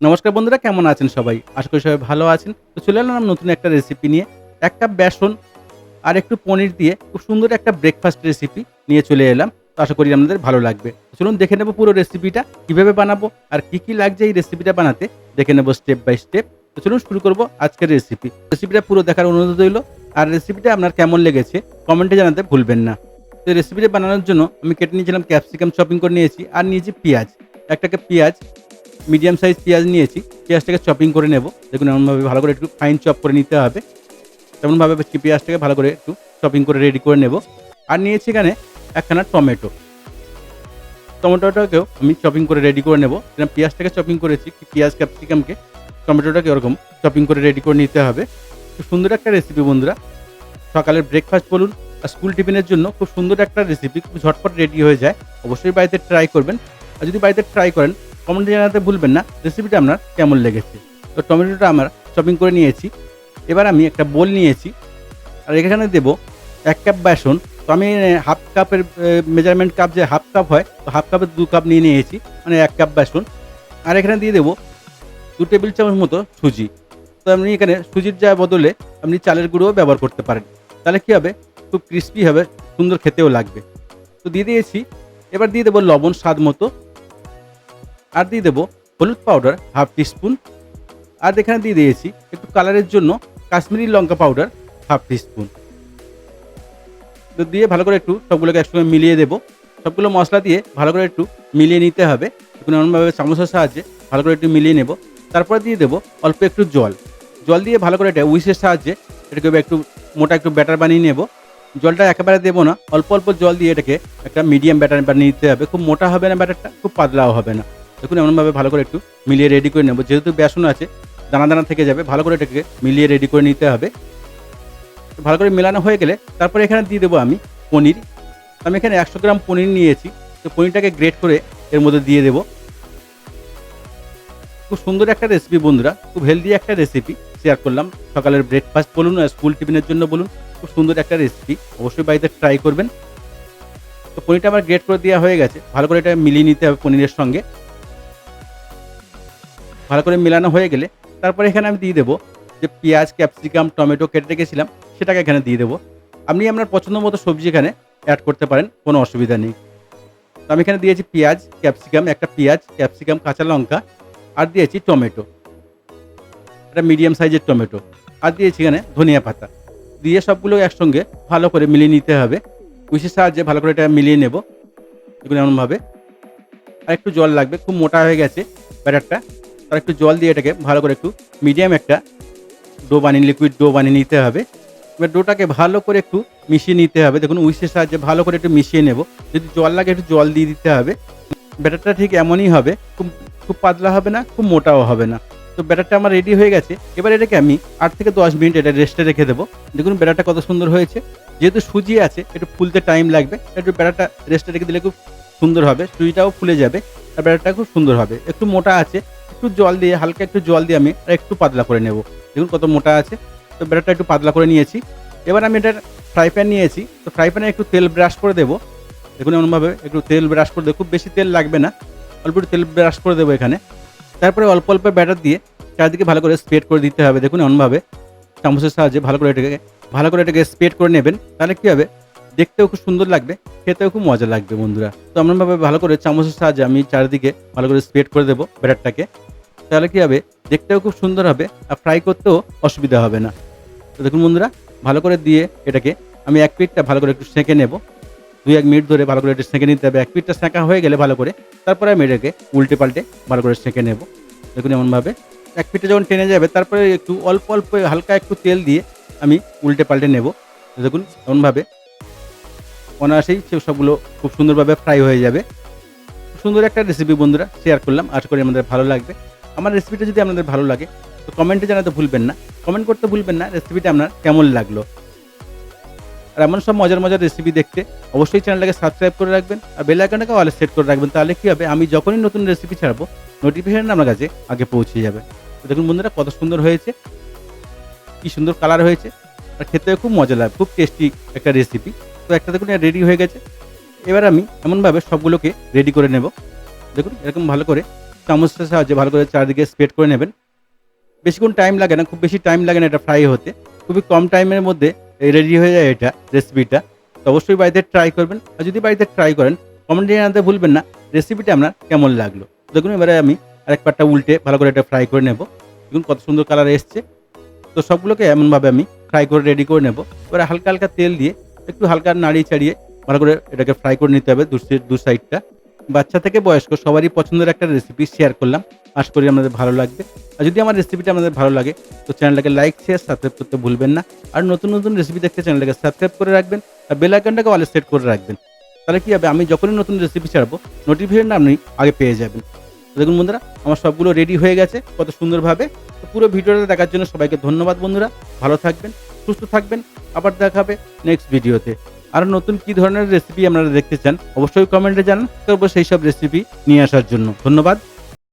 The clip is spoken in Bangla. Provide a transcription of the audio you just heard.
নমস্কার বন্ধুরা, কেমন আছেন সবাই? আশা করি সবাই ভালো আছেন। তো চলে এলাম নতুন একটা রেসিপি নিয়ে। এক কাপ বেসন আর একটু পনির দিয়ে খুব সুন্দর একটা ব্রেকফাস্ট রেসিপি নিয়ে চলে এলাম। তো আশা করি আপনাদের ভালো লাগবে। চলুন দেখে নেব পুরো রেসিপিটা কীভাবে বানাবো আর কি কি লাগছে এই রেসিপিটা বানাতে। দেখে নেব স্টেপ বাই স্টেপ তো চলুন শুরু করব আজকের রেসিপি রেসিপিটা পুরো দেখার অনুরোধ রইল। আর রেসিপিটা আপনার কেমন লেগেছে কমেন্টে জানাতে ভুলবেন না। তো রেসিপিটা বানানোর জন্য আমি কেটে নিয়েছিলাম ক্যাপসিকাম শপিং করে নিয়েছি। আর নিয়েছি পেঁয়াজ। একটাকে পেঁয়াজ মিডিয়াম সাইজ পেঁয়াজ নিয়েছি। পেঁয়াজটাকে চপিং করে নেব। দেখুন এমনভাবে ভালো করে একটু ফাইন চপ করে নিতে হবে। তেমনভাবে পেঁয়াজটাকে ভালো করে একটু চপিং করে রেডি করে নেব। আর নিয়েছি এখানে একখানা টমেটো টমেটোটাকেও আমি চপিং করে রেডি করে নেব। এখানে পেঁয়াজটাকে চপিং করেছি পেঁয়াজ ক্যাপসিকামকে টমেটোটাকে ওরকম চপিং করে রেডি করে নিতে হবে। খুব সুন্দর একটা রেসিপি বন্ধুরা। সকালের ব্রেকফাস্ট বলুন আর স্কুল টিফিনের জন্য খুব সুন্দর একটা রেসিপি খুব ঝটপট রেডি হয়ে যায়। অবশ্যই বাড়িতে ট্রাই করবেন। আর যদি বাড়িতে ট্রাই করেন কমেন্টে জানাতে ভুলবেন না রেসিপিটা আপনার কেমন লেগেছে? তো টমেটোটা আমার চপিং করে নিয়েছি, এবার আমি একটা বোল নিয়েছি, আর এখানে দেবো এক কাপ বেসন, তো আমি হাফ কাপের মেজারমেন্ট কাপ যে হাফ কাপ হয়, তো হাফ কাপের দু কাপ নিয়ে নিয়েছি মানে এক কাপ বেসন, আর এখানে দিয়ে দেবো দু টেবিল চামচ মতো সুজি, তো আপনি এখানে সুজির যা বদলে আপনি চালের গুঁড়োও ব্যবহার করতে পারেন, তাহলে কী হবে? খুব ক্রিস্পি হবে, সুন্দর খেতেও লাগবে, তো দিয়ে দিয়েছি, এবার দিয়ে দেবো লবণ স্বাদ মতো আর দিয়ে দেবো হলুদ পাউডার হাফ টিস্পুন আর এখানে দিয়ে দিয়েছি একটু কালারের জন্য কাশ্মীরি লঙ্কা পাউডার হাফ টিস্পুন তো দিয়ে ভালো করে একটু সবগুলোকে একসঙ্গে মিলিয়ে দেবো। সবগুলো মশলা দিয়ে ভালো করে একটু মিলিয়ে নিতে হবে। এখন এমনভাবে চামচের সাহায্যে ভালো করে একটু মিলিয়ে নেব। তারপরে দিয়ে দেবো অল্প একটু জল। জল দিয়ে ভালো করে এটা উইসের সাহায্যে এটাকে একটু মোটা একটু ব্যাটার বানিয়ে নেব। জলটা একেবারে দেবো না, অল্প অল্প জল দিয়ে এটাকে একটা মিডিয়াম ব্যাটার বানিয়ে নিতে হবে। খুব মোটা হবে না ব্যাটারটা, খুব পাতলাও হবে না। দেখুন, এমনভাবে ভালো করে একটু মিলিয়ে রেডি করে নেব। যেহেতু বেসন আছে, দানা দানা থেকে যাবে, ভালো করে এটাকে মিলিয়ে রেডি করে নিতে হবে। ভালো করে মেলানো হয়ে গেলে তারপরে এখানে দিয়ে দেবো আমি পনির। আমি এখানে একশো গ্রাম পনির নিয়েছি, তো পনিরটাকে গ্রেট করে এর মধ্যে দিয়ে দেবো। খুব সুন্দর একটা রেসিপি বন্ধুরা, খুব হেলদি একটা রেসিপি শেয়ার করলাম, সকালের ব্রেকফাস্ট বলুন স্কুল টিফিনের জন্য বলুন, খুব সুন্দর একটা রেসিপি অবশ্যই বাড়িতে ট্রাই করবেন। তো পনিরটা আমার গ্রেট করে দেওয়া হয়ে গেছে, ভালো করে এটা মিলিয়ে নিতে হবে পনিরের সঙ্গে। ভালো করে মেলানো হয়ে গেলে তারপরে এখানে আমি দিয়ে দেবো যে পেঁয়াজ, ক্যাপসিকাম, টমেটো কেটে রেখেছিলাম, সেটাকে এখানে দিয়ে দেবো। আপনি আপনার পছন্দ মতো সবজি এখানে অ্যাড করতে পারেন, কোনো অসুবিধা নেই। তো আমি এখানে দিয়েছি পেঁয়াজ, ক্যাপসিকাম, একটা পেঁয়াজ, ক্যাপসিকাম, কাঁচা লঙ্কা, আর দিয়েছি টমেটো। একটা মিডিয়াম সাইজের টমেটো। আর দিয়েছি এখানে ধনিয়া পাতা। দিয়ে সবগুলো একসঙ্গে ভালো করে মিলিয়ে নিতে হবে। কুশির সাহায্যে ভালো করে এটা মিলিয়ে নেব। এগুলো এমনভাবে। আর একটু জল লাগবে, খুব মোটা হয়ে গেছে ব্যাটারটা। আর একটু জল দিয়ে এটাকে ভালো করে একটু মিডিয়াম একটা ডো বানিয়ে লিকুইড ডো বানিয়ে নিতে হবে। এবার ডোটাকে ভালো করে একটু মিশিয়ে নিতে হবে। দেখুন, উইসের সাহায্যে ভালো করে একটু মিশিয়ে নেব। যদি জল লাগে, একটু জল দিয়ে দিতে হবে। ব্যাটারটা ঠিক এমনই হবে, খুব খুব পাতলা হবে না, খুব মোটাও হবে না। তো ব্যাটারটা আমার রেডি হয়ে গেছে। এবার এটাকে আমি আট থেকে দশ মিনিট এটা রেস্টে রেখে দেবো। দেখুন, ব্যাটারটা কত সুন্দর হয়েছে। যেহেতু সুজি আছে, একটু ফুলতে টাইম লাগবে একটু ব্যাটারটা রেস্টে রেখে দিলে খুব সুন্দর হবে, সুজিটাও ফুলে যাবে, আর ব্যাটারটা খুব সুন্দর হবে। একটু মোটা আছে একটু জল দিয়ে, হালকা একটু জল দিয়ে আমি একটু পাতলা করে নেব। দেখুন কত মোটা আছে। তো ব্যাটারটা একটু পাতলা করে নিয়েছি। এবার আমি এটার ফ্রাই প্যান নিয়েছি। তো ফ্রাই প্যানে একটু তেল ব্রাশ করে দেবো। দেখুন এমনভাবে একটু তেল ব্রাশ করে দেবো। খুব বেশি তেল লাগবে না। অল্প একটু তেল ব্রাশ করে দেবো এখানে। তারপরে অল্প অল্প ব্যাটার দিয়ে চারদিকে ভালো করে স্প্রেড করে দিতে হবে। দেখুন এমনভাবে। চামচের সাহায্যে ভালো করে এটাকে, ভালো করে এটাকে স্প্রেড করে নেবেন। তাহলে কী হবে? দেখতেও খুব সুন্দর লাগবে, খেতেও খুব মজা লাগবে বন্ধুরা। তো এমনভাবে ভালো করে চামচের সাহায্যে আমি চারিদিকে ভালো করে স্প্রেড করে দেবো ব্যাটারটাকে। তাহলে কী হবে? দেখতেও খুব সুন্দর হবে, আর ফ্রাই করতেও অসুবিধা হবে না। তো দেখুন বন্ধুরা, ভালো করে দিয়ে এটাকে আমি এক পিঠটা ভালো করে একটু সেঁকে নেব। দুই এক মিনিট ধরে ভালো করে একটু সেঁকে নিতে হবে। এক পিঠটা সেঁকা হয়ে গেলে ভালো করে তারপরে আমি এটাকে উল্টে পাল্টে ভালো করে সেঁকে নেব। দেখুন এমনভাবে এক পিঠে যখন টেনে যাবে, তারপরে একটু অল্প অল্প হালকা একটু তেল দিয়ে আমি উল্টে পাল্টে নেব। দেখুন এমনভাবে অনায়াসেই সবগুলো খুব সুন্দরভাবে ফ্রাই হয়ে যাবে। সুন্দর একটা রেসিপি বন্ধুরা শেয়ার করলাম। আশা করি আমাদের ভালো লাগবে। আমার রেসিপিটা যদি আপনাদের ভালো লাগে, তো কমেন্টে জানাতে ভুলবেন না। কমেন্ট করতে ভুলবেন না রেসিপিটা আপনার কেমন লাগল? আর এমন সব মজার মজার রেসিপি দেখতে অবশ্যই চ্যানেলটাকে সাবস্ক্রাইব করে রাখবেন আর বেল আইকনটাকে অলে সেট করে রাখবেন। তাহলে কী হবে? আমি যখনই নতুন রেসিপি ছাড়বো নোটিফিকেশন আমার কাছে আগে পৌঁছে যাবে। তো দেখুন বন্ধুরা, কত সুন্দর হয়েছে। কি সুন্দর কালার হয়েছে। আর খেতেও খুব মজা লাগে খুব টেস্টি একটা রেসিপি তো একটা দেখুন রেডি হয়ে গেছে। এবার আমি এমনভাবে সবগুলোকে রেডি করে নেব। দেখুন, এরকম ভালো করে চামচের সাহায্যে ভালো করে চারিদিকে স্প্রেড করে নেবেন। বেশিক্ষণ টাইম লাগে না, খুব বেশি টাইম লাগে না এটা ফ্রাই হতে। খুবই কম টাইমের মধ্যে রেডি হয়ে যায় এটা রেসিপিটা তো অবশ্যই বাড়িতে ট্রাই করবেন। আর যদি বাড়িতে ট্রাই করেন কমেন্টে জানাতে ভুলবেন না রেসিপিটা আপনার কেমন লাগল? দেখুন, এবারে আমি আরেক পাটটা উল্টে ভালো করে এটা ফ্রাই করে নেব। দেখুন, কত সুন্দর কালার এসছে। তো সবগুলোকে এমনভাবে আমি ফ্রাই করে রেডি করে নেব। এবারে হালকা হালকা তেল দিয়ে একটু হালকা নাড়িয়ে চাড়িয়ে ভালো করে এটাকে ফ্রাই করে নিতে হবে দু দু সাইডটা বাচ্চা থেকে বয়স্ক, সবারই পছন্দের একটা রেসিপি শেয়ার করলাম। আশা করি আমাদের ভালো লাগবে। আর যদি আমার রেসিপিটা আমাদের ভালো লাগে, তো চ্যানেলটাকে লাইক শেয়ার সাবস্ক্রাইব করতে ভুলবেন না। আর নতুন নতুন রেসিপি দেখতে চ্যানেলটাকে সাবস্ক্রাইব করে রাখবেন আর বেল আইকনটাকে অলে সেট করে রাখবেন। তাহলে কী হবে? আমি যখনই নতুন রেসিপি ছাড়বো নোটিফিকেশন আপনি আগে পেয়ে যাবেন। দেখুন বন্ধুরা, আমার সবগুলো রেডি হয়ে গেছে, কত সুন্দরভাবে। পুরো ভিডিওটা দেখার জন্য সবাইকে ধন্যবাদ বন্ধুরা। ভালো থাকবেন। সুস্থ থাকবেন। আবার দেখা হবে নেক্সট ভিডিওতে আর নতুন কি ধরনের রেসিপি আপনারা দেখতে চান, অবশ্যই কমেন্টে জানান। করব সেই সব রেসিপি নিয়ে আসার জন্য। ধন্যবাদ।